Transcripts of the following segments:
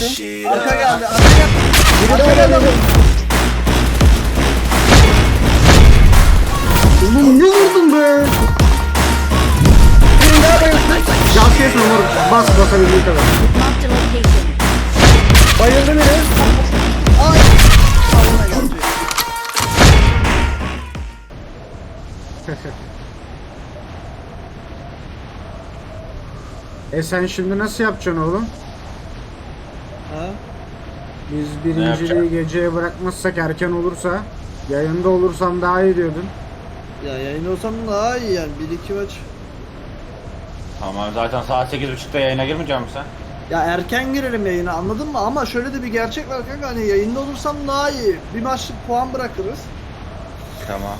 düştü. Arka geldi. Arka geldi. Daha geldi. Oğlum ne vurdun be? Birini daha bayılttı. Can kesme moruk. Bas basabildiği kadar. Bayıldı biri. Ay. E sen şimdi nasıl yapacaksın oğlum? Ha? Biz birinciliği geceye bırakmazsak erken olursa yayında olursam daha iyi diyordun. Ya yayın olsam daha iyi yani. 1-2 maç. Tamam zaten saat 8.30'da yayına girmeyecek misin sen? Ya erken girelim yayına anladın mı? Ama şöyle de bir gerçek var kanka hani yayında olursam daha iyi. Bir maçlık puan bırakırız. Tamam.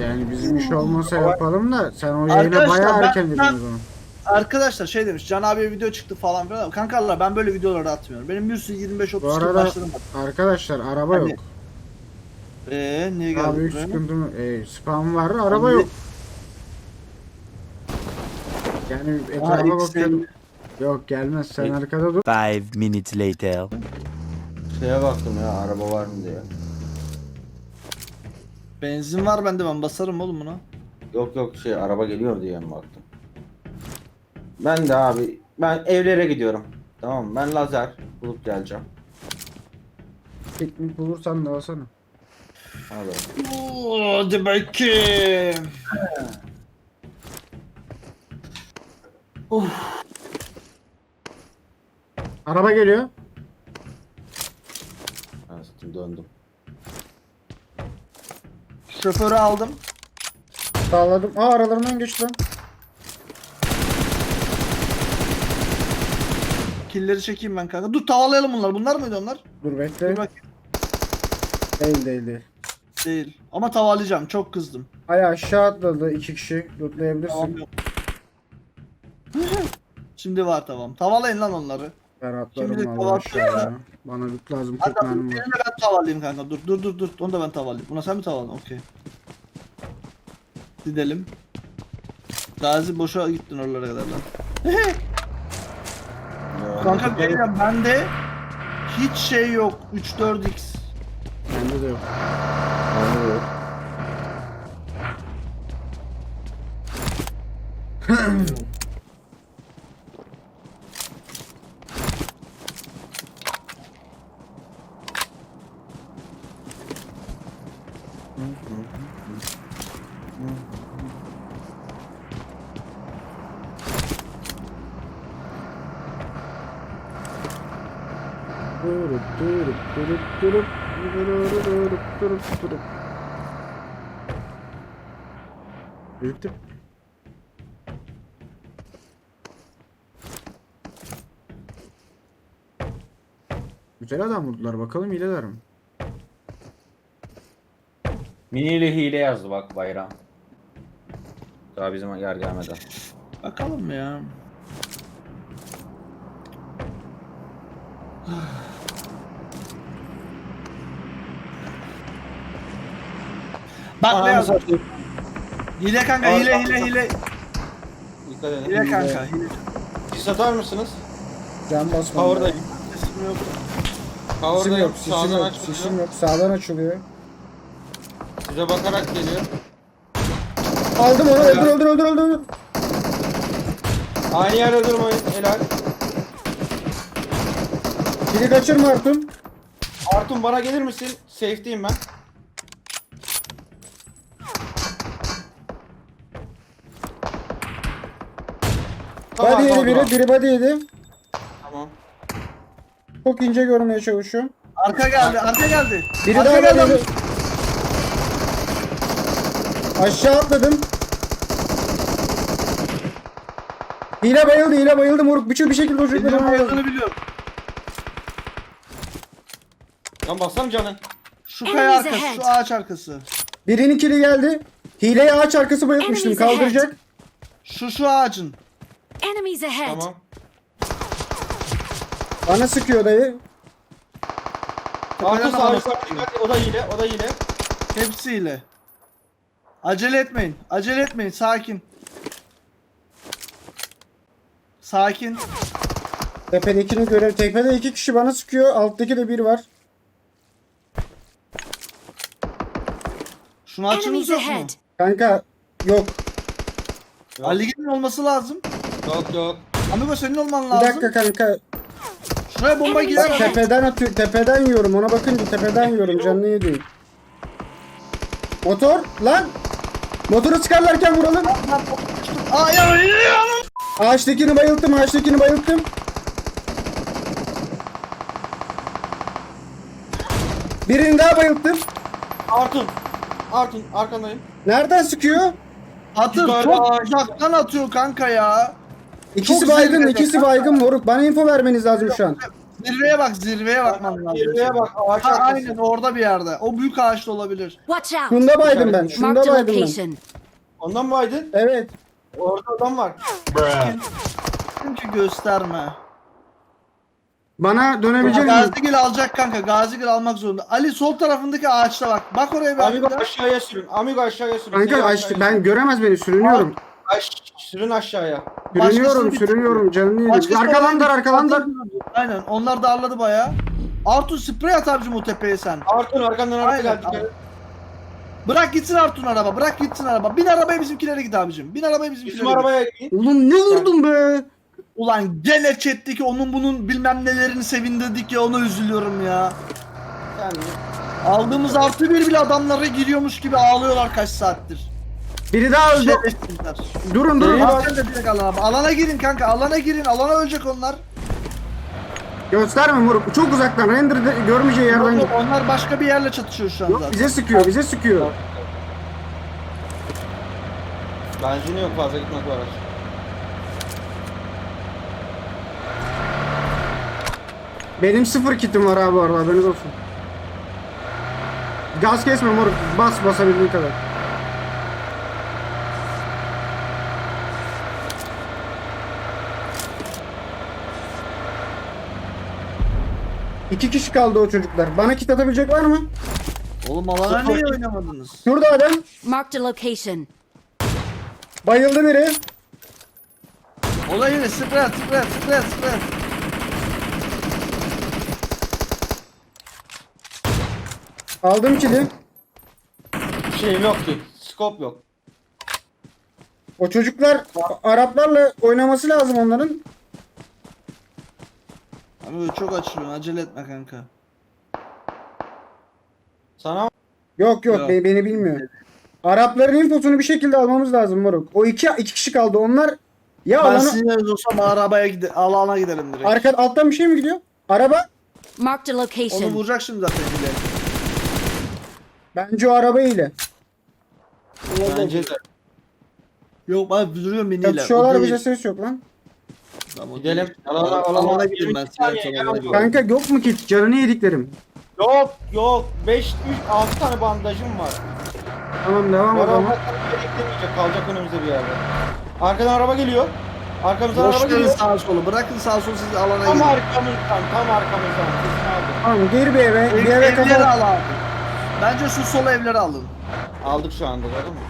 Yani bizim iş olmasa yapalım da sen o yayına Arkadaşlar, bayağı ben- erken girdin ben- o zaman. Arkadaşlar şey demiş Can abiye video çıktı falan filan. Kankalar ben böyle videoları atmıyorum. Benim bir sürü 25-30 Bu kilo arada başlarım var. arkadaşlar araba Hani yok. Eee niye Daha geldi büyük buraya? sıkıntı mı? E, spam var araba Hani- yok. Yani Aa, etrafa X bakıyorum. Yok gelmez sen arkada dur. Five minutes later. Şeye baktım ya araba var mı diye. Benzin var bende ben basarım oğlum buna. Yok yok şey araba geliyor diye mi baktım. Ben de abi ben evlere gidiyorum. Tamam? Ben lazer bulup geleceğim. Piknik bulursan da alsana. Hadi. Hadi bakayım. Araba geliyor. Ben zaten döndüm. Şoförü aldım. Sağladım. Aa aralarından geçti lan. Killeri çekeyim ben kanka. Dur tavalayalım bunları. Bunlar mıydı onlar? Dur bekle. Dur. Değil değil değil. Değil. Ama tavalayacağım. Çok kızdım. Ay aşağı atladı iki kişi. Lootlayabilirsin. Tamam yok. Şimdi var tamam. Tavalayın lan onları. Ben Şimdi atlarım valla kavat- aşağıya. Bana loot lazım. 40 Hatta mermim birini var. de ben tavalayayım kanka. Dur dur dur dur. Onu da ben tavalayayım. Buna sen mi tavaladın? Okey. Gidelim. Gazi boşa gittin oralara kadar lan. Kanka benim bende hiç şey yok. 3-4x. Bende de yok. Bende de yok. Büyüktü. Güzel adam vurdular bakalım hileler mi? Mini ile hile yazdı bak bayram. Daha bizim yer gelmeden. Bakalım ya. Bak ne yazıyor? Hile kanka hile hile hile. Dikkat edin. Hile kanka hile. Sis atar mısınız? Can basma. Power'dayım. Sesim yok. Sesim Power'dayım. yok, sesim Sağdan yok, açılıyor. sesim yok. Sağdan açılıyor. Size bakarak geliyor. Aldım onu, öldür öldür öldür öldür. öldür. Aynı yerde durmayın. Helal. Kili kaçırma Artun. Artun bana gelir misin? Safe'deyim ben. Body yedi biri, biri body yedi. Tamam. Çok ince görmeye çalışıyorum. Arka geldi arka geldi. Biri arka daha geldi. body. Aşağı atladım. Hile bayıldı, hile bayıldı moruk. Bütün bir şekilde o çocukları Benim bayıldı. bayıldığını biliyorum. Lan bassam canın. Şu kaya Enemies arkası, ahead. şu ağaç arkası. Birinin kili geldi. Hileyi ağaç arkası bayıltmıştım. Enemies ahead. Kaldıracak. Şu şu ağacın. Enemies ahead. Tamam. Bana sıkıyor dayı. Tepeden sağ adam yukarı dikkat. O da hile. O da hile. Hepsiyle. Acele etmeyin. Acele etmeyin. Sakin. Sakin. Tepedekini görev. Tepede iki kişi bana sıkıyor. Alttaki de bir var. Şunu açınız Enemies yok mu? ahead. Kanka yok. Yok. Ali'nin olması lazım. Yok yok. Amigo senin olman Bir lazım. dakika kanka. Şuraya bomba gider. ahead. Tepeden atıyor. Tepeden yiyorum. Ona bakınca tepeden yiyorum. Canını yediğim. Motor lan. Motoru çıkarlarken vuralım. Aa ya ya, ya. Ağaçtakini bayılttım. Ağaçtakini bayılttım. Birini daha bayılttım. Artun. Artun arkandayım. Nereden sıkıyor? Atır Yukarı çok ağaç. uzaktan atıyor kanka ya. İkisi Çok baygın, zirvede ikisi baygın moruk. Bana info vermeniz lazım şu an. Zirveye bak zirveye bakman lazım. Zirveye bak, ağaç Ha, arkası. aynen orada bir yerde. O büyük ağaçta olabilir. Watch out. Şunda baydım ben. Şunda Marked a baydım ben. location. Ondan mı aydın? Evet. Orada adam var. Çünkü gösterme. Bana dönebilecek misin? Gazigil alacak kanka. Gazigil almak zorunda. Ali sol tarafındaki ağaçta bak. Bak oraya bir Amigo aşağıya sürün. Amigo aşağıya sürün. Kanka Seni aç, aşağıya ben göremez beni sürünüyorum. Aş, sürün aşağıya. Sürünüyorum, Başkasını sürünüyorum. Canını yedim. Başkası Arkadan dar, oraya arkadan dar. gitti. Aynen onlar darladı baya. Artun sprey at abicim o tepeye sen. Artun arkandan araba Aynen, geldi. Bırak gitsin Artun araba. Bırak gitsin araba. Bin arabaya bizimkilere git abicim. Bin arabaya bizimkilere Bizim git. arabaya git. Ulan ne vurdun be? Ulan gene chat'teki onun bunun bilmem nelerini sevindirdik ya ona üzülüyorum ya. Sen Aldığımız artı bir bile adamlara giriyormuş gibi ağlıyorlar kaç saattir. Biri daha öldü. Şerefsizler. Durun durun. Al sen de direkt alana. Alana girin kanka alana girin alana ölecek onlar. Gösterme moruk. Çok uzaktan. Render de- görmeyeceği yerden Yok, onlar başka bir yerle çatışıyor şu anda. Yok bize sıkıyor, bize sıkıyor. Benzini yok fazla gitmek var. Benim sıfır kitim var abi bu arada haberiniz olsun. Gaz kesme moruk. Bas basabildiğin kadar. İki kişi kaldı o çocuklar. Bana kit atabilecek var mı? Oğlum alana niye oynamadınız? Şurada adam. Marked a location. Bayıldı biri. Olay yine sprey at sprey at sprey at sprey at. Aldım kili. Şeyim yok ki. Scope yok. O çocuklar Araplarla oynaması lazım onların. Abi böyle çok açılıyorsun acele etme kanka. Sana Yok yok Yok. be- beni bilmiyor. Arapların infosunu bir şekilde almamız lazım moruk. O iki, iki kişi kaldı. Onlar ya Ben alana, sizin yeriniz olsam arabaya gide alana gidelim direkt. arka alttan bir şey mi gidiyor? Araba. Marked a Onu location. vuracak şimdi zaten bile. Bence o araba ile. bence de. Yok ben duruyorum miniyle. Çatışıyorlar O bize ses yok lan. Tamam, Gidelim. Alana alana. Ben 22 size saniye, sonra gel alana. Kanka yok mu kit? Canını yediklerim. Yok yok. 5 3 6 tane bandajım var. Tamam devam o araba beklemeyecek. Kalacak önümüzde bir yerde. Arkadan araba geliyor. Arkamızdan Boş araba verin geliyor. sağa solu. Bırakın sağa solu sizi alana Tam gidin. arkamızdan, tam arkamızdan. Kesin aldım. Tamam gir bir eve. Ev, Bir eve evleri al abi. Bence şu sol evleri alın. Aldık şu anda değil mi?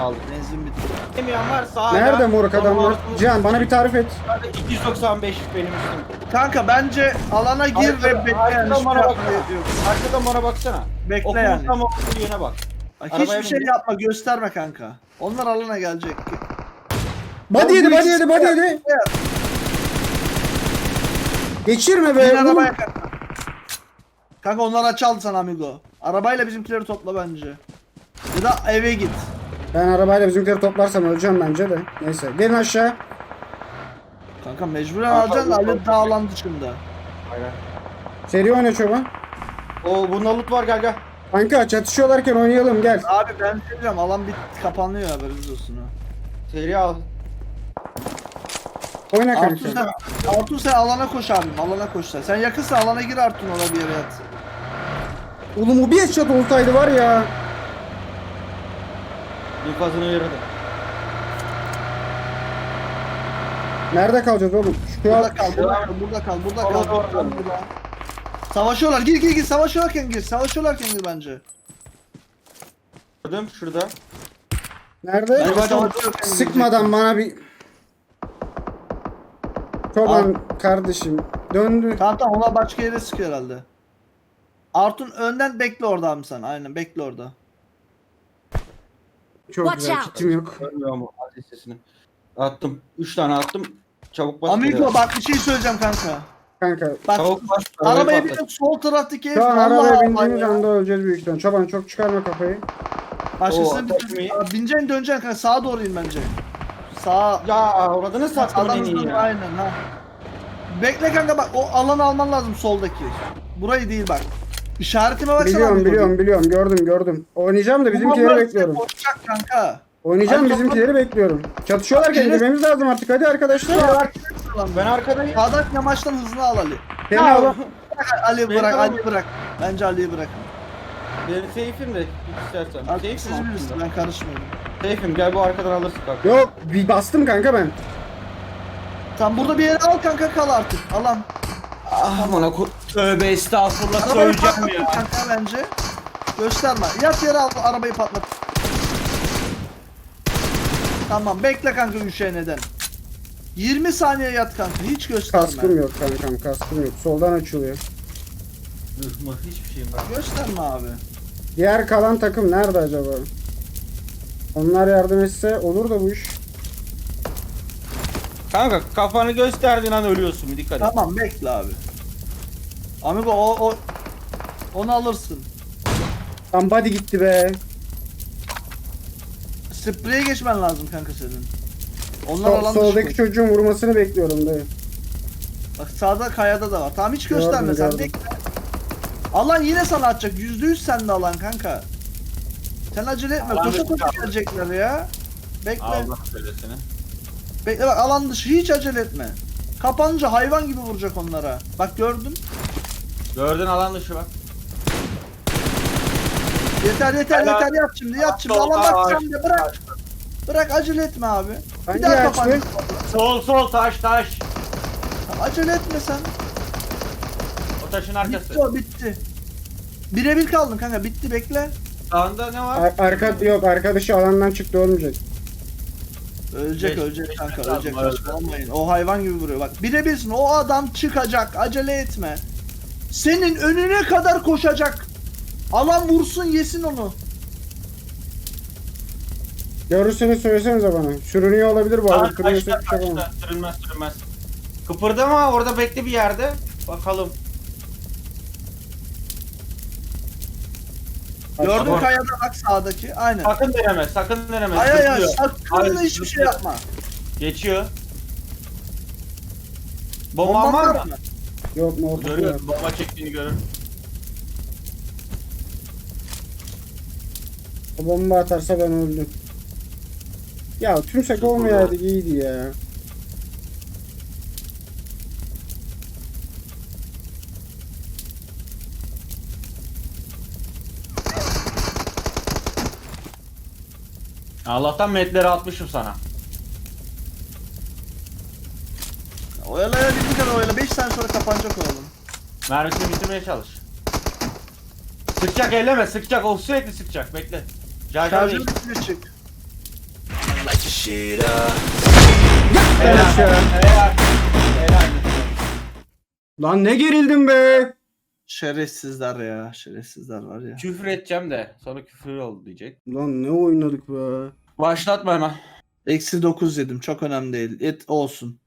Aldık. Benzin bitti. Demeyen var sağda. Nerede moruk adamlar? Cihan bana bir tarif et. 295 benim üstüm. Kanka bence alana gir Arkada- ve bekle arkadan bana şey baksana. Arkadan bana baksana. Bekle Okulun yani. tam olduğu yöne bak. Bak, Arabaya Hiçbir şey bin. yapma gösterme kanka. Onlar alana gelecek. Body yedi, body yedi, body yedi. Geçirme Bin be. oğlum. arabaya kanka. Kanka onlar aç aldı sana amigo. Arabayla bizimkileri topla bence. Ya da eve git. Ben arabayla bizimkileri toplarsam öleceğim bence de. Neyse gelin aşağı. Kanka mecburen Kanka, alacaksın da yok, Ali yok. dağ alan dışında. Aynen. Seri oyna çoban. Oo bunda loot var gel gel. Kanka çatışıyorlarken oynayalım gel. Abi ben bir diyeceğim alan bit kapanıyor haberiniz olsun ha. Seri al. Oyna Artun kanka. sen, Artun sen alana koş abim alana koş sen. Sen yakınsa alana gir Artun ona bir yere yat. Oğlum o bir headshot olsaydı var ya. İnfazını yaradı. Nerede kalacağız oğlum? Şu an Burada kal, burada kal, burada kal, burada Orada, kal. orada. burada. Savaşıyorlar, gir gir gir, savaşıyorlarken gir, savaşıyorlarken gir bence. Gördüm şurada. nerede? Bence Bak, savaşıyorlarken Sıkmadan bana bir Çoban kardeşim döndü. Tamam tamam ona başka yere sıkıyor herhalde. Artun önden bekle orada abi sen. Aynen bekle orada. Çok Watch güzel out. kitim yok. Görmüyor mu sesini? Attım. 3 tane attım. Çabuk bas. Amigo geliyor. bak bir şey söyleyeceğim kanka. Kanka Bak Çabuk bas. arabaya patlat. binip sol taraftaki ev şu an arabaya Allah bindiğimiz anda öleceğiz büyük ihtimalle. Çoban çok çıkarma kafayı. Başkasına Oo, bir takmayı. Aa, bineceksin döneceksin kanka sağa doğru in bence. Sağa. Ya oradını sattım Sağdan en iyi ya. aynen ha. Bekle kanka bak o alanı alman lazım soldaki. Burayı değil bak. İşaretime baksana. Biliyorum biliyorum biliyorum gördüm gördüm. Oynayacağım da bizimkileri bomba bekliyorum. Koşacak kanka. Oynayacağım Hadi bizimkileri bekliyorum. Çatışıyorlar Acele- gelmemiz lazım artık hadi arkadaşlar. Ben arkadayım. Sağdan yamaçtan hızlı al Ali. Seni Ya, al. Ali bırak al. Ali bırak. Bence Ali'yi bırak. Benim safe'im de istersen. Abi Safe'im siz bilirsiniz aslında. ben karışmıyorum. Safe'im gel bu arkadan alırsın kanka. Yok bir bastım kanka ben. Tamam burada bir yere al kanka kal artık. Alan. Ah bana ko... Tövbe estağfurullah Arabayı söyleyeceğim ya. kanka bence. Gösterme. Yat yere al arabayı patlat. Tamam bekle kanka neden? 20 saniye yat kanka hiç gösterme. Kaskım yok kankam kaskım yok. Soldan açılıyor. Zırhmı hiçbir şeyim yok. Gösterme abi. Diğer kalan takım nerede acaba? Onlar yardım etse olur da bu iş. Kanka kafanı gösterdiğin an ölüyorsun bir dikkat et. Tamam bekle abi. Amigo o, o onu alırsın. Lan body gitti be. Spreye geçmen lazım kanka senin. Onlar Sol- alan soldaki dışı. çocuğun vurmasını bekliyorum dayı. Bak sağda kayada da var. Tamam hiç Gördüm, gösterme sen gördüm. bekle. Alan yine sana atacak. Yüzde yüz sende alan kanka. Sen acele etme. Alan Koşa dışı koşa gelecekler ya. Bekle. Allah söylesene. Bekle bak alan dışı hiç acele etme. Kapanınca hayvan gibi vuracak onlara. Bak gördün. Gördün alan dışı bak. Yeter yeter Helal. yeter yap şimdi yap şimdi. Solda Alan bak ağaç. sen de bırak. Bırak acele etme abi. Hangi Bir daha kapan. Sol sol taş taş. Acele etme sen. O taşın arkası. Bitti o bitti. Birebir kaldın kanka bitti bekle. Sağında ne var? Ar- arka yok arkadaşı alandan çıktı ölmeyecek. Ölecek Beş- ölecek beş kanka metre ölecek lazım, saçmalamayın. O hayvan gibi vuruyor bak. Birebirsin o adam çıkacak acele etme. Senin önüne kadar koşacak. Alan vursun yesin onu. Görürseniz söylesenize bana. Sürünüyor olabilir bu arada. Taş Kırmıyorsa taşta bir şey yapamam. taşta. Sürünmez sürünmez. Kıpırdama orada bekle bir yerde. Bakalım. Gördün tamam. kayada bak sağdaki. Aynen. Sakın deneme sakın deneme. Ay ay ay Zıplıyor. sakın Hayır, hiçbir şey zıplıyor. yapma. Geçiyor. Bomban var var mı? Yok mu ortada yok. Bomba çektiğini görür. O bomba atarsa ben öldüm. Ya tümsek olmayaydı iyiydi ya. Allah'tan metleri atmışım sana. 5 saniye sonra kapanacak o alan. Mermisini bitirmeye çalış. Sıkacak elleme sıkacak o sürekli sıkacak bekle. Değil. bitmiş çık. Helal. ya. Helal. Helal. Lan ne gerildim be. Şerefsizler ya. Şerefsizler var ya. Küfür edeceğim de sonra küfür oldu diyecek. Lan ne oynadık be. Başlatma hemen. Eksi 9 yedim. Çok önemli değil. Et olsun.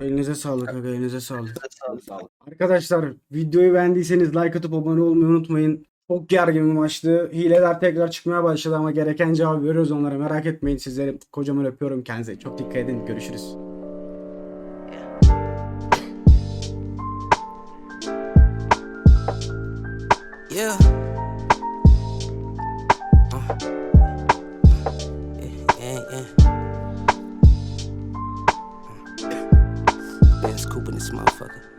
Elinize sağlık aga elinize sağlık. Sağ sağ Arkadaşlar videoyu beğendiyseniz like atıp abone olmayı unutmayın. Çok gergin bir maçtı. Hileler tekrar çıkmaya başladı ama gereken cevabı veriyoruz onlara. Merak etmeyin sizleri kocaman öpüyorum kendinize. Çok dikkat edin. Görüşürüz. Yeah. Uh. Yeah, yeah. this motherfucker.